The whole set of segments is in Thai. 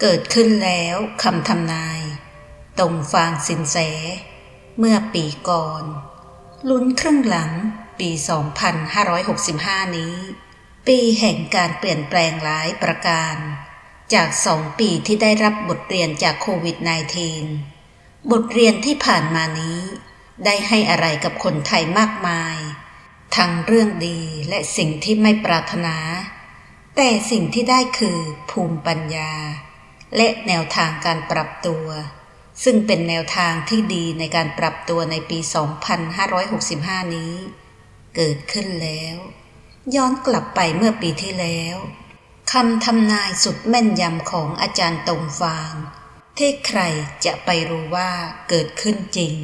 เกิดขึ้นแล้วคำทำนาย ตรงฟางสินแส เมื่อปีก่อน ลุ้นครึ่งหลังปี 2565 นี้ ปีแห่งการเปลี่ยนแปลงหลายประการ จากสองปีที่ได้รับบทเรียนจากโควิด -19 บทเรียนที่ผ่านมานี้ ได้ให้อะไรกับคนไทยมากมาย ทั้งเรื่องดีและสิ่งที่ไม่ปรารถนา แต่สิ่งที่ได้คือภูมิปัญญา และแนวทางการปรับตัว ซึ่งเป็นแนวทางที่ดีในการปรับตัวในปี 2565 นี้ เกิดขึ้นแล้ว ย้อนกลับไปเมื่อปีที่แล้วคำทำนายสุดแม่นยำของอาจารย์ตรงฟาง ที่ใครจะไปรู้ว่าเกิดขึ้นจริง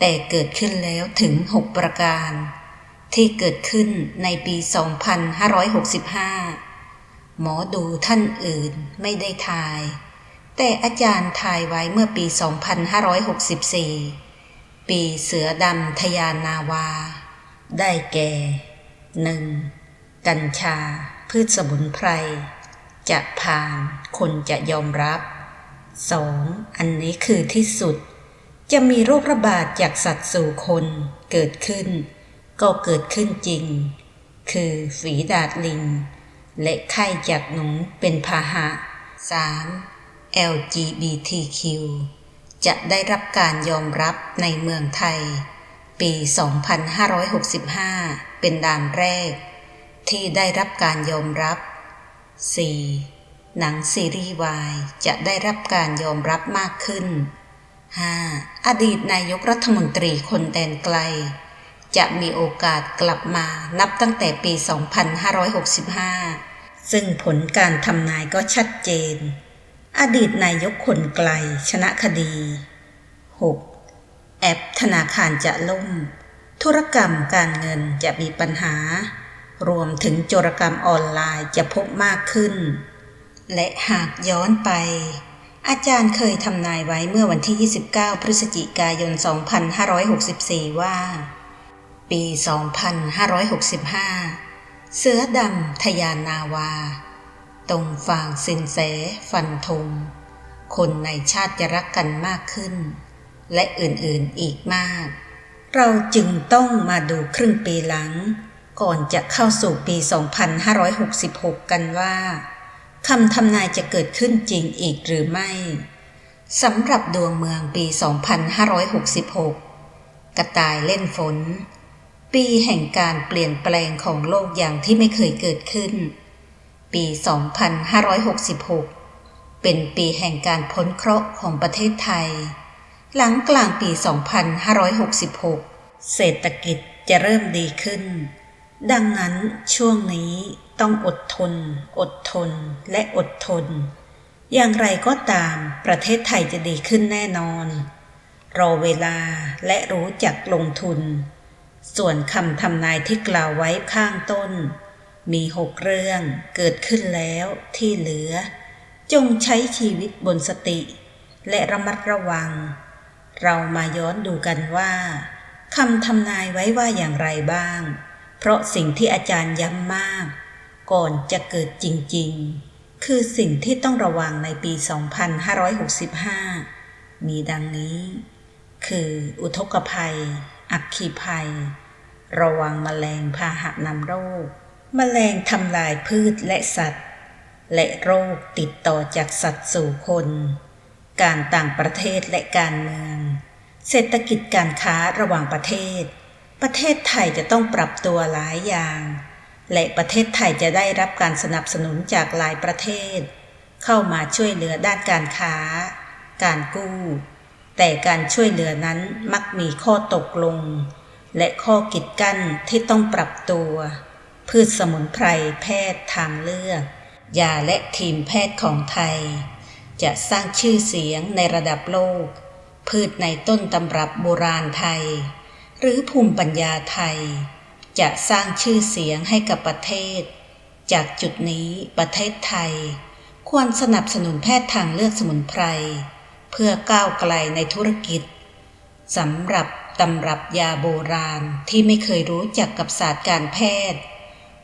แต่เกิดขึ้นแล้วถึง 6 ประการ ที่เกิดขึ้นในปี 2565 หมอดูท่านอื่นไม่ได้ทาย แต่อาจารย์ทายไว้เมื่อปี 2564 ปีเสือดำทยานนาวา ได้แก่ 1. กัญชา พืชสมุนไพร จะผ่านคนจะยอมรับ 2. อันนี้คือที่สุด จะมีโรคระบาดจากสัตว์สู่คนเกิดขึ้น ก็เกิดขึ้นจริง คือฝีดาดลิง และไข้จากหนูเป็นพาหะ 3. LGBTQ จะได้รับการยอมรับในเมืองไทย ปี 2565 เป็นด่านแรก ที่ได้รับการยอมรับ 4. หนังซีรีส์วายจะได้รับการยอมรับมากขึ้น 5. อดีตนายกรัฐมนตรีคนแดนไกล จะมีโอกาสกลับมานับตั้งแต่ปี 2565 ซึ่งผลการทำนายก็ชัดเจน อดีตนายกคนไกลชนะคดี 6. แอปธนาคารจะล่ม ธุรกรรมการเงินจะมีปัญหา รวมถึงโจรกรรมออนไลน์จะพบมากขึ้น และหากย้อนไปอาจารย์เคยทำนายไว้เมื่อวันที่ 29 พฤศจิกายน 2564 ว่า ปี 2565 เสือดำทยานนาวา ตรงฟางสินแสฟันธงคนในชาติจะรักกันมากขึ้น และอื่นๆอีกมาก เราจึงต้องมาดูครึ่งปีหลัง ก่อนจะเข้าสู่ปี 2566 กันว่าคำทำนายจะเกิดขึ้นจริงอีกหรือไม่สำหรับดวงเมืองปี 2566 กระต่ายเล่นฝน ปีแห่งการเปลี่ยนแปลงของโลกอย่างที่ไม่เคยเกิดขึ้น ปี 2566 เป็นปีแห่งการพ้นเคราะห์ของประเทศไทย หลังกลางปี 2566 เศรษฐกิจจะเริ่มดีขึ้น ดังนั้นช่วงนี้ต้องอดทน อดทน และอดทน อย่างไรก็ตามประเทศไทยจะดีขึ้นแน่นอน รอเวลาและรู้จักลงทุน ส่วนคำทำนายที่กล่าวไว้ข้างต้น มีหกเรื่องเกิดขึ้นแล้วที่เหลือ จงใช้ชีวิตบนสติ และระมัดระวัง เรามาย้อนดูกันว่าคำทำนายไว้ว่าอย่างไรบ้าง เพราะสิ่งที่อาจารย์ย้ำมาก ก่อนจะเกิดจริงๆ คือสิ่งที่ต้องระวังในปี 2565 มีดังนี้ คืออุทกภัย อัคคีภัย ระวังมแมลงพาหะนำโรคมแมลงทำลายพืชและสัตว์ และโรคติดต่อจากสัตว์สู่คน การต่างประเทศและการเมือง เศรษฐกิจการค้าระหว่างประเทศ ประเทศไทยจะต้องปรับตัวหลายอย่าง และประเทศไทยจะได้รับการสนับสนุนจากหลายประเทศ เข้ามาช่วยเหลือด้านการค้า การกู้ แต่การช่วยเหลือนั้นมักมีข้อตกลง และข้อกีดกั้นที่ต้องปรับตัว พืชสมุนไพรแพทย์ทางเลือกยาและทีมแพทย์ของไทย จะสร้างชื่อเสียงในระดับโลก พืชในต้นตำรับโบราณไทย หรือภูมิปัญญาไทย จะสร้างชื่อเสียงให้กับประเทศ จากจุดนี้ประเทศไทย ควรสนับสนุนแพทย์ทางเลือกสมุนไพร เพื่อก้าวไกลในธุรกิจสำหรับตำรับยาโบราณที่ไม่เคยรู้จักกับศาสตร์การแพทย์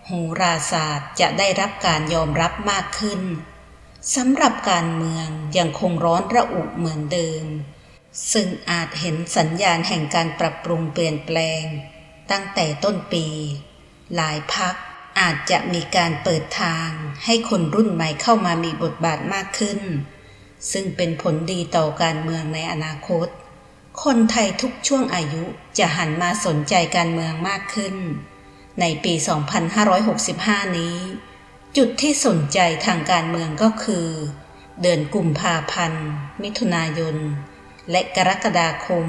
โหราศาสตร์จะได้รับการยอมรับมากขึ้นสำหรับการเมืองยังคงร้อนระอุเหมือนเดิม ซึ่งอาจเห็นสัญญาณแห่งการปรับปรุงเปลี่ยนแปลง ตั้งแต่ต้นปี หลายพักอาจจะมีการเปิดทางให้คนรุ่นใหม่เข้ามามีบทบาทมากขึ้น ซึ่งเป็นผลดีต่อการเมืองในอนาคต คนไทยทุกช่วงอายุจะหันมาสนใจการเมืองมากขึ้น ในปี 2565 นี้ จุดที่สนใจทางการเมืองก็คือ เดือนกุมภาพันธ์ มิถุนายน และกรกฎาคม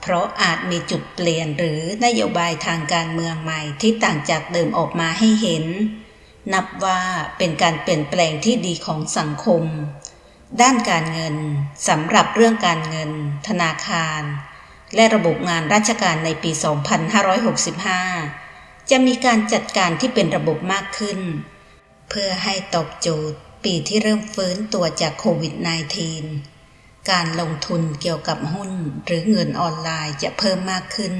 เพราะอาจมีจุดเปลี่ยนหรือนโยบายทางการเมืองใหม่ที่ต่างจากเดิมออกมาให้เห็น นับว่าเป็นการเปลี่ยนแปลงที่ดีของสังคม ด้านการเงินสำหรับเรื่องการเงิน ธนาคาร และระบบงานราชการในปี 2565 จะมีการจัดการที่เป็นระบบมากขึ้น เพื่อให้ตอบโจทย์ปีที่เริ่มฟื้นตัวจากโควิด -19 การลงทุนเกี่ยวกับหุ้นหรือเงินออนไลน์จะเพิ่มมากขึ้น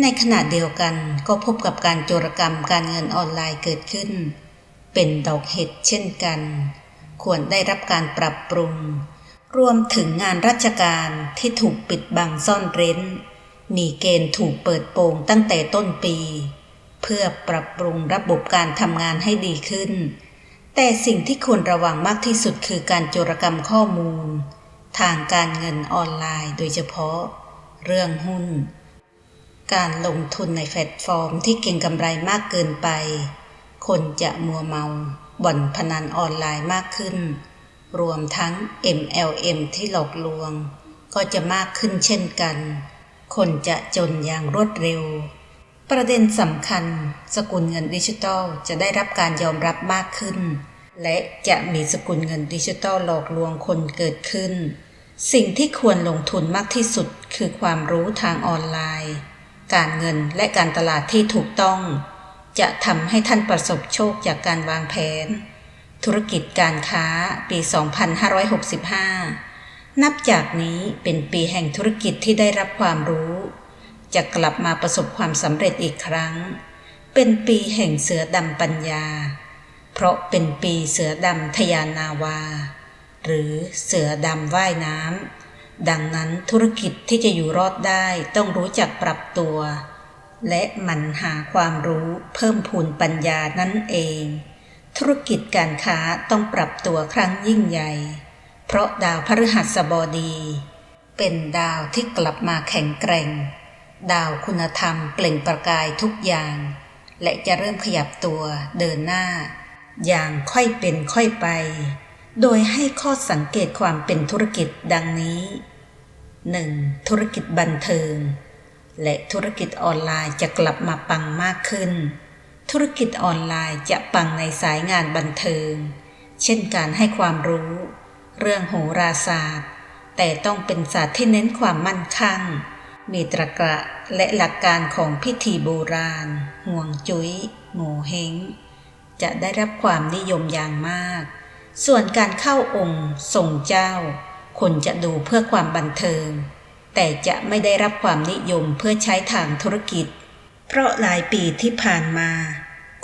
ในขณะเดียวกันก็พบกับการโจรกรรมการเงินออนไลน์เกิดขึ้น เป็นดอกเห็ดเช่นกัน ควรได้รับการปรับปรุง รวมถึงงานราชการที่ถูกปิดบังซ่อนเร้น มีเกณฑ์ถูกเปิดโปงตั้งแต่ต้นปี เพื่อปรับปรุงระบบการทำงานให้ดีขึ้น แต่สิ่งที่ควรระวังมากที่สุดคือการโจรกรรมข้อมูล ทางการเงินออนไลน์โดยเฉพาะ เรื่องหุ้น การลงทุนในแพลตฟอร์มที่เก่งกำไรมากเกินไป คนจะมัวเมา บ่อนพนันออนไลน์มากขึ้น รวมทั้ง MLM ที่หลอกลวง ก็จะมากขึ้นเช่นกัน คนจะจนอย่างรวดเร็ว ประเด็นสำคัญ สกุลเงินดิจิทัลจะได้รับการยอมรับมากขึ้น และจะมีสกุลเงินดิจิทัลหลอกลวงคนเกิดขึ้น สิ่งที่ควรลงทุนมากที่สุดคือความรู้ทางออนไลน์ การเงินและการตลาดที่ถูกต้อง จะทำให้ท่านประสบโชคจากการวางแผน ธุรกิจการค้าปี 2565 นับจากนี้เป็นปีแห่งธุรกิจที่ได้รับความรู้ จะกลับมาประสบความสำเร็จอีกครั้ง เป็นปีแห่งเสือดำปัญญา เพราะเป็นปีเสือดำทยานนาวา หรือเสือดำว่ายน้ำดังนั้นธุรกิจที่จะอยู่รอดได้ต้องรู้จักปรับตัว และหมั่นหาความรู้เพิ่มพูนปัญญานั่นเอง ธุรกิจการค้าต้องปรับตัวครั้งยิ่งใหญ่ เพราะดาวพฤหัสบดี เป็นดาวที่กลับมาแข็งแกร่ง ดาวคุณธรรมเปล่งประกายทุกอย่าง และจะเริ่มขยับตัวเดินหน้า อย่างค่อยเป็นค่อยไป โดยให้ข้อสังเกตความเป็นธุรกิจดังนี้ 1. ธุรกิจบันเทิง และธุรกิจออนไลน์จะกลับมาปังมากขึ้น ธุรกิจออนไลน์จะปังในสายงานบันเทิง เช่นการให้ความรู้ เรื่องโหราศาสตร์ แต่ต้องเป็นศาสตร์ที่เน้นความมั่นคงมีตรกะและหลักการของพิธีโบราณ ห่วงจุย้ยโงเฮงจะได้รับความนิยมอย่างมาก ส่วนการเข้าองค์ทรงเจ้า คนจะดูเพื่อความบันเทิง แต่จะไม่ได้รับความนิยมเพื่อใช้ทางธุรกิจ เพราะหลายปีที่ผ่านมา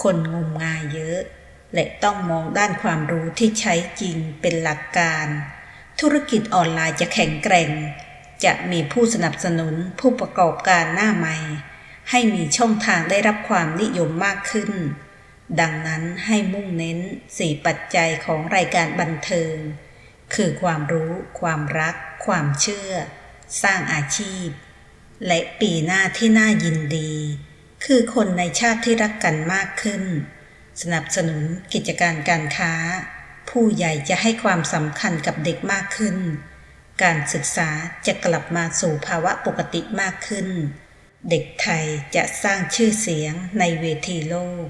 คนงมงายเยอะ และต้องมองด้านความรู้ที่ใช้จริงเป็นหลักการ ธุรกิจออนไลน์จะแข็งแกร่ง จะมีผู้สนับสนุนผู้ประกอบการหน้าใหม่ ให้มีช่องทางได้รับความนิยมมากขึ้น ดังนั้นให้มุ่งเน้นสี่ปัจจัยของรายการบันเทิง คือความรู้ ความรัก ความเชื่อ สร้างอาชีพ และปีหน้าที่น่ายินดี คือคนในชาติที่รักกันมากขึ้น สนับสนุนกิจการการค้า ผู้ใหญ่จะให้ความสำคัญกับเด็กมากขึ้น การศึกษาจะกลับมาสู่ภาวะปกติมากขึ้น เด็กไทยจะสร้างชื่อเสียงในเวทีโลก